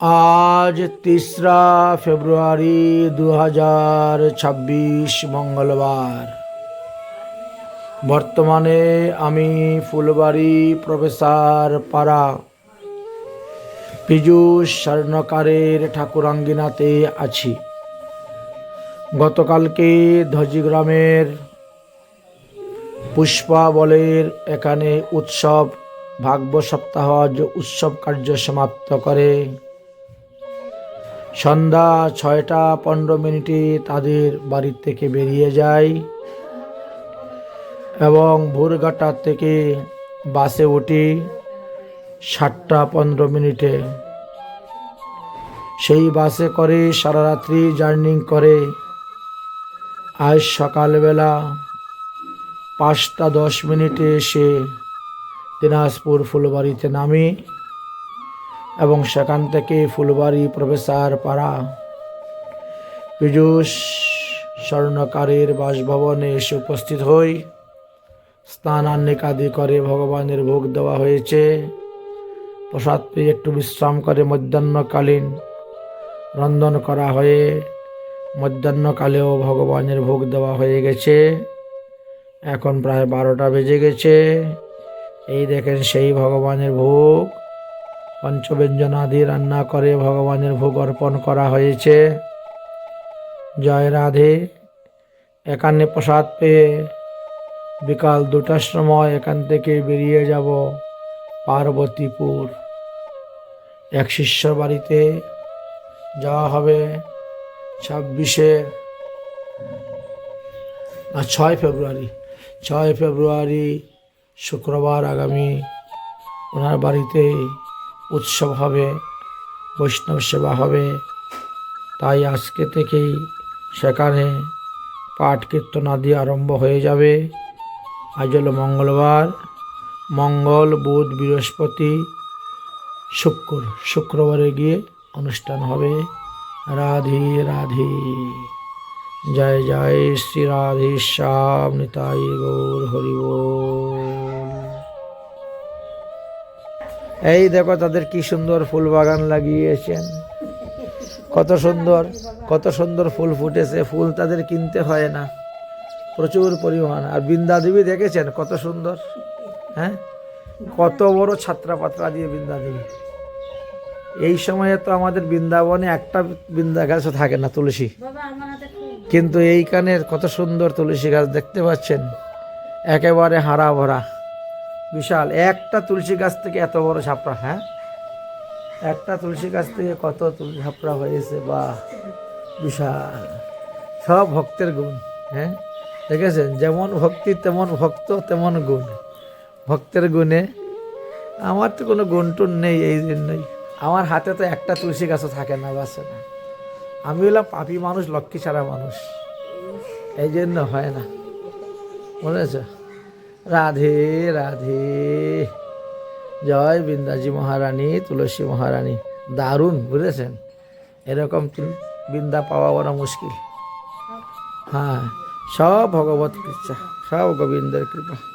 আজ তেসরা ফেব্রুয়ারি দু হাজার ছাব্বিশ মঙ্গলবার। বর্তমানে আমি ফুলবাড়ি প্রফেসর পাড়া। পীযূষ স্বর্ণকারের ঠাকুরাঙ্গিনাতে আছি। গতকালকে ধজিগ্রামের পুষ্পা বলের এখানে উৎসব, ভাগ্য সপ্তাহ উৎসব কার্য সমাপ্ত করে। সন্ধ্যা ছয়টা পনেরো মিনিটে তাদের বাড়ি থেকে বেরিয়ে যায় এবং ভোরঘাটা থেকে বাসে উঠি সাতটা পনেরো মিনিটে। সেই বাসে করে সারা রাত্রি জার্নি করে। আজ সকালবেলা পাঁচটা দশ মিনিটে এসে দিনাজপুর ফুলবাড়িতে নামি। এবং সেখান থেকে ফুলবাড়ি প্রফেসর পাড়া পীযুষ স্বর্ণকারের বাসভবনে এসে উপস্থিত হই। স্নানান্নিকাদি করে ভগবানের ভোগ দেওয়া হয়েছে। প্রসাদ পেয়ে একটু বিশ্রাম করে মধ্যাহ্নকালীন রন্ধন করা হয়ে মধ্যাহ্নকালেও ভগবানের ভোগ দেওয়া হয়ে গেছে। এখন প্রায় বারোটা বেজে গেছে। এই দেখেন সেই ভগবানের ভোগ। পঞ্চব্যঞ্জনাদি রান্না করে ভগবানের ভোগ অর্পণ করা হয়েছে। জয় রাধে। এখানে প্রসাদ পেয়ে বিকাল দুটার সময় এখান থেকে বেরিয়ে যাব পার্বতীপুর। এক শিষ্যর বাড়িতে যাওয়া হবে ছাব্বিশে না, ছয় ফেব্রুয়ারি। ছয় ফেব্রুয়ারি শুক্রবার আগামী ওনার বাড়িতে উৎসব হবে, বৈষ্ণব সেবা হবে। তাই আজকে থেকেই সেখানে পাঠ কীর্তন আদি আরম্ভ হয়ে যাবে। আজ হলো মঙ্গলবার। মঙ্গল, বুধ, বৃহস্পতি, শুক্র। শুক্রবারে গিয়ে অনুষ্ঠান হবে। রাধে রাধে। জয় জয়, শ্রী রাধে, শ্যাম, নিতাই গৌর, হরি এই দেখো তাদের কি সুন্দর ফুল বাগান লাগিয়েছেন। কত সুন্দর কত সুন্দর ফুল ফুটেছে। ফুল তাদের কিনতে হয় না। প্রচুর পরিমাণ। আর বৃন্দা দেবী দেখেছেন কত সুন্দর হ্যাঁ? কত বড় ছাত্রা পাত্রা দিয়ে বৃন্দা দেবী এই সময়ে তো আমাদের বৃন্দাবনে একটা বৃন্দা গাছও থাকে না তুলসী। কিন্তু এইখানের কত সুন্দর তুলসী গাছ দেখতে পাচ্ছেন। একেবারে হারা ভরা বিশাল। একটা তুলসী গাছ থেকে এত বড় ছাপড়া হ্যাঁ? একটা তুলসী গাছ থেকে কত ছাপড়া হয়েছে বা বিশাল। সব ভক্তের গুণ হ্যাঁ? দেখেছেন? যেমন ভক্তি, তেমন ভক্ত, তেমন গুণ। ভক্তের গুণে আমার তো কোনো গুণ টুন নেই এই জন্যই। আমার হাতে তো একটা তুলসী গাছও থাকে না, বাসে না। আমি হলাম পাপি মানুষ, লক্ষ্মী ছাড়া মানুষ। এই জন্য হয় না। বুঝেছ? রাধে রাধে। জয় বৃন্দাজি মহারানী, তুলসী মহারানী। দারুণ, বুঝেছেন? এরকম বৃন্দা পাওয়া বড় মুশকিল। হ্যাঁ সব ভগবত কৃপা, সব গোবিন্দের কৃপা।